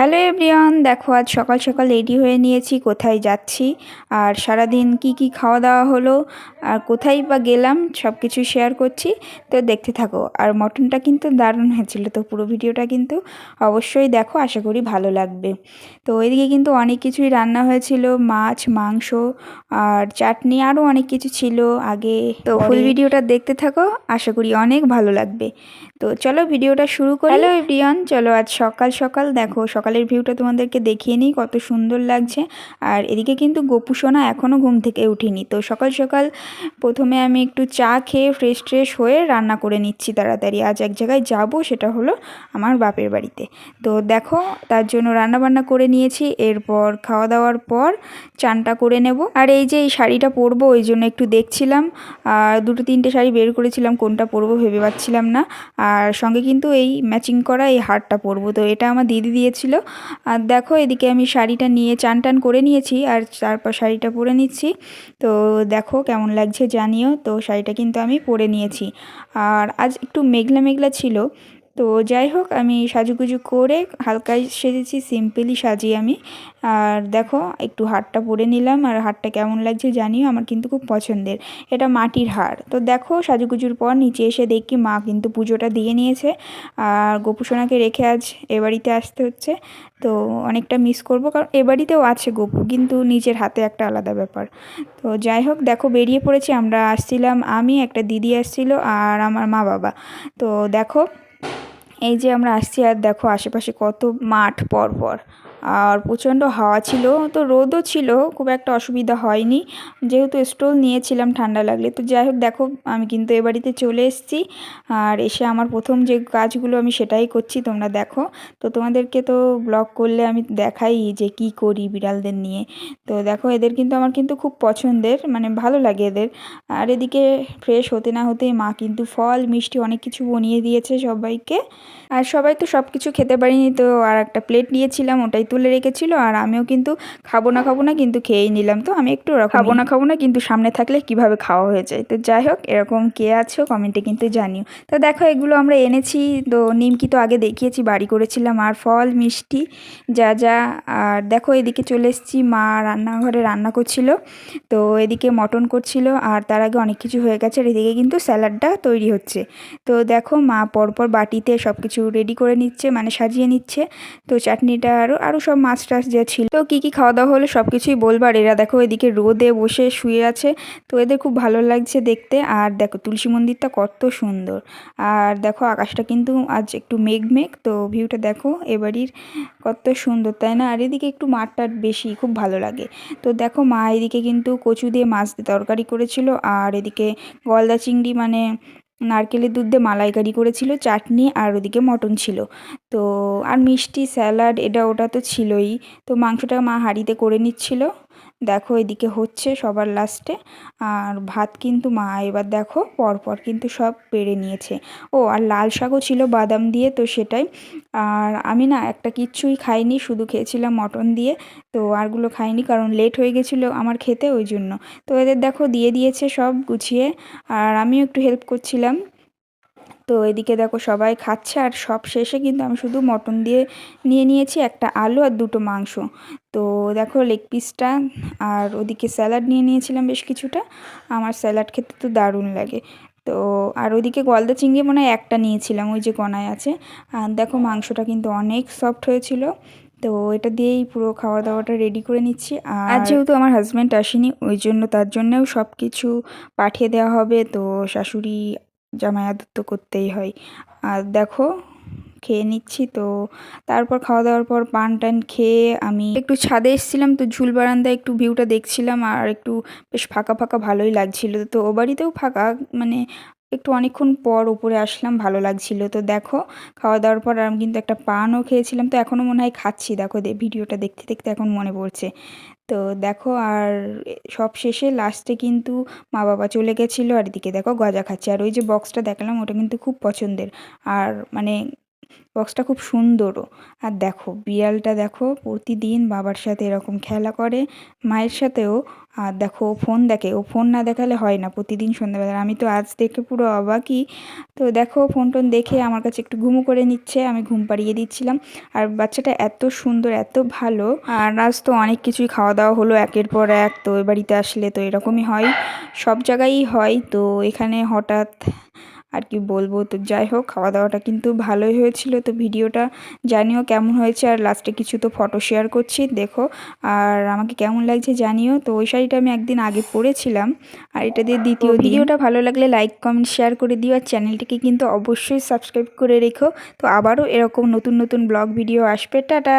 Hello everyone দেখো আজ সকাল সকাল রেডি হয়ে নিয়েছি কোথায় যাচ্ছি আর সারাদিন কি কি খাওয়া দাওয়া হলো আর কোথায় বা গেলাম সব কিছু শেয়ার করছি তো দেখতে থাকো। আর মটনটা কিন্তু দারুণ হয়েছিল তো পুরো ভিডিওটা কিন্তু অবশ্যই দেখো আশা করি ভালো লাগবে। তো এদিকে কিন্তু অনেক কিছুই রান্না হয়েছিল মাছ মাংস আর চাটনি আরও অনেক কিছু ছিল আগে। তো ফুল ভিডিওটা দেখতে থাকো আশা করি অনেক ভালো লাগবে। তো চলো ভিডিওটা শুরু করি। হ্যালো এভরিওয়ান চলো আজ সকাল সকাল দেখো সকালের ভিউটা তোমাদেরকে দেখিয়ে নিই কত সুন্দর লাগছে। আর এদিকে কিন্তু গোপু সোনা এখনও ঘুম থেকে উঠিনি। তো সকাল সকাল প্রথমে আমি একটু চা খেয়ে ফ্রেশ ট্রেশ হয়ে রান্না করে নিচ্ছি তাড়াতাড়ি। আজ এক জায়গায় যাব, সেটা হলো আমার বাপের বাড়িতে। তো দেখো, তার জন্য রান্না বান্না করে নিয়েছি। এরপর খাওয়া দাওয়ার পর চানটা করে নেব। আর এই যে এই শাড়িটা পরবো, ওই জন্য একটু দেখছিলাম। আর দুটো তিনটে শাড়ি বের করেছিলাম, কোনটা পরবো ভেবে পাচ্ছিলাম না। আর সঙ্গে কিন্তু এই ম্যাচিং করা এই হারটা পরবো। তো এটা আমার দিদি দিয়েছিল। আর দেখো এদিকে আমি শাড়িটা নিয়ে চান টান করে নিয়েছি আর তারপর শাড়িটা পরে নিচ্ছি। তো দেখো কেমন লাগছে জানিও। তো শাড়িটা কিন্তু আমি পরে নিয়েছি। আর আজ একটু মেঘলা মেঘলা ছিল। তো যাই হোক, আমি সাজুগুজু করে হালকাই সেজেছি, সিম্পলি সাজি আমি। আর দেখো, একটু হারটা পরে নিলাম, আর হারটা কেমন লাগছে জানিও, আমার কিন্তু খুব পছন্দের। এটা মাটির হার। তো দেখো, সাজুগুজুর পর নিচে এসে দেখি মা কিন্তু পুজোটা দিয়ে নিয়েছে। আর গোপুসোনাকে রেখে আজ এ বাড়িতে আসতে হচ্ছে। তো অনেকটা মিস করব, কারণ এ বাড়িতেও আছে গপু, কিন্তু নিজের হাতে একটা আলাদা ব্যাপার। তো যাই হোক, দেখো, বেরিয়ে পড়েছি, আমরা আসছিলাম, আমি, একটা দিদি আসছিল, আর আমার মা বাবা তো দেখো এই যে আমরা আসছি আর দেখো আশেপাশে কত মাঠ পরপর। আর প্রচণ্ড হাওয়া ছিল, তো রোদও ছিল, খুব একটা অসুবিধা হয়নি। যেহেতু স্টোল নিয়েছিলাম, ঠান্ডা লাগলে। তো যাই হোক, দেখো, আমি কিন্তু এ বাড়িতে চলে এসেছি। আর এসে আমার প্রথম যে কাজগুলো আমি সেটাই করছি, তোমরা দেখো। তো তোমাদেরকে তো ব্লগ করলে আমি দেখাই যে কি করি বিড়ালদের নিয়ে। তো দেখো, এদের কিন্তু আমার কিন্তু খুব পছন্দের মানে ভালো লাগে এদের। আর এদিকে ফ্রেশ হতে না হতেই মা কিন্তু ফল, মিষ্টি অনেক কিছু বনিয়ে দিয়েছে সবাইকে। আর সবাই তো সব কিছু খেতে পারিনি, তো আর একটা প্লেট নিয়েছিলাম, ওটাই তুলে রেখেছিল আর আমিও কিন্তু খাব না খাব না কিন্তু খেয়েই নিলাম। তো আমি একটু খাব না খাব না কিন্তু সামনে থাকলে কীভাবে খাওয়া হয়ে যায়? তো যাই হোক, এরকম কে আছো কমেন্টে কিন্তু জানিও। তো দেখো, এগুলো আমরা এনেছি। তো নিমকি তো আগে দেখিয়েছি, বাড়ি করেছিলাম আর ফল, মিষ্টি, যা যা। আর দেখো, এদিকে চলে এসেছি। মা রান্নাঘরে রান্না করছিল। তো এদিকে মটন করছিল আর তার আগে অনেক কিছু হয়ে গেছে। আর এদিকে কিন্তু স্যালাডটা তৈরি হচ্ছে। তো দেখো, মা পরপর বাটিতে সব কিছু রেডি করে নিচ্ছে মানে সাজিয়ে নিচ্ছে। তো চাটনিটা আরও আরও সব মাছ টাছ যা ছিল। তো কী কী খাওয়া দাওয়া হলো সব কিছুই বলবার। এরা দেখো এদিকে রোদে বসে শুয়ে আছে। তো এদের খুব ভালো লাগছে দেখতে। আর দেখো তুলসী মন্দিরটা কত সুন্দর। আর দেখো আকাশটা কিন্তু আজ একটু মেঘ মেঘ। তো ভিউটা দেখো এবাড়ির কত সুন্দর, তাই না? আর এদিকে একটু মাঠটা বেশি খুব ভালো লাগে। তো দেখো মা এদিকে কিন্তু কচু দিয়ে মাছ দিয়ে তরকারি করেছিল। আর এদিকে গলদা চিংড়ি মানে নারকেলের দুধ দিয়ে মালাইকারি করেছিল, চাটনি আর ওদিকে মটন ছিল। তো আর মিষ্টি, স্যালাড, এটা ওটা তো ছিলই। তো মাংসটা মা হাঁড়িতে করে নিচ্ছিল। দেখো এদিকে হচ্ছে সবার লাস্টে আর ভাত কিন্তু মা, এবার দেখো পরপর কিন্তু সব পেরে নিয়েছে। ও, আর লাল শাকও ছিল বাদাম দিয়ে তো সেটাই। আর আমি না একটা কিচ্ছুই খাইনি, শুধু খেয়েছিলাম মটন দিয়ে। তো আরগুলো খাইনি কারণ লেট হয়ে গেছিল আমার খেতে, ওই জন্য। তো এদের দেখো দিয়ে দিয়েছে সব গুছিয়ে। আর আমিও একটু হেল্প করছিলাম। তো এদিকে দেখো সবাই খাচ্ছে আর সব শেষে কিন্তু আমি শুধু মটন দিয়ে নিয়ে নিয়েছি একটা আলু আর দুটো মাংস। তো দেখো লেগ পিসটা আর ওদিকে স্যালাড নিয়ে নিয়েছিলাম বেশ কিছুটা। আমার স্যালাড খেতে তো দারুণ লাগে। তো আর ওইদিকে গলদা চিংড়ি মনে হয় একটা নিয়েছিলাম, ওই যে কনায় আছে। আর দেখো মাংসটা কিন্তু অনেক সফট হয়েছিল। তো এটা দিয়েই পুরো খাওয়া দাওয়াটা রেডি করে নিচ্ছি। আর যেহেতু আমার হাজব্যান্ড আসেনি, ওই জন্য তার জন্যেও সব কিছু পাঠিয়ে দেওয়া হবে। তো শাশুড়ি জামাই তো করতেই হয়। আর দেখো, খেয়ে নিচ্ছি তো। তারপর খাওয়া দাওয়ার পর পান টান খেয়ে আমি একটু ছাদে এসেছিলাম তো ঝুল বারান্দায় একটু ভিউটা দেখছিলাম আর একটু বেশ ফাঁকা ফাঁকা ভালোই লাগছিল। তো ও বাড়িতেও ফাঁকা মানে একটু অনেকক্ষণ পর উপরে আসলাম, ভালো লাগছিল। তো দেখো খাওয়া দাওয়ার পর আমি কিন্তু একটা পানও খেয়েছিলাম। তো এখনও মনে হয় খাচ্ছি। দেখো ভিডিওটা দেখতে দেখতে এখন মনে পড়ছে। তো দেখো, আর সব শেষে লাস্টে কিন্তু মা বাবা চলে গেছিল আর এদিকে দেখো গজা খাচ্ছে। আর ওই যে বক্সটা দেখালাম, ওটা কিন্তু খুব পছন্দের। আর মানে বক্সটা খুব সুন্দরও। আর দেখো, বিড়ালটা দেখো, প্রতিদিন বাবার সাথে এরকম খেলা করে, মায়ের সাথেও আর দেখো, ও ফোন দেখে, ও ফোন না দেখালে হয় না প্রতিদিন সন্ধ্যাবেলা। আমি তো আজ দেখে পুরো অবাকই। তো দেখো, ফোন টোন দেখে আমার কাছে একটু ঘুমো করে নিচ্ছে, আমি ঘুম পাড়িয়ে দিচ্ছিলাম। আর বাচ্চাটা এত সুন্দর, এত ভালো। আর আজ তো অনেক কিছুই খাওয়া দাওয়া হলো, একের পর এক। তো এ বাড়িতে আসলে তো এরকমই হয়, সব জায়গায়ই হয়। তো এখানে হঠাৎ আর কি বলব? তো যাই হোক খাওয়া দাওয়াটা কিন্তু ভালোই হয়েছিল। তো ভিডিওটা জানিও কেমন হয়েছে, আর লাস্টে কিছু তো ফটো শেয়ার করছি, দেখো। আর আমাকে কেমন লাগছে জানিও। তো ওই শাড়িটা আমি একদিন আগে পরেছিলাম, আর এটা দিয়ে দ্বিতীয় ভিডিওটা ভালো লাগলে লাইক কমেন্ট শেয়ার করে দিও, আর চ্যানেলটিকে কিন্তু অবশ্যই সাবস্ক্রাইব করে রেখো। তো আবারও এরকম নতুন নতুন ব্লগ ভিডিও আসবে। টাটা!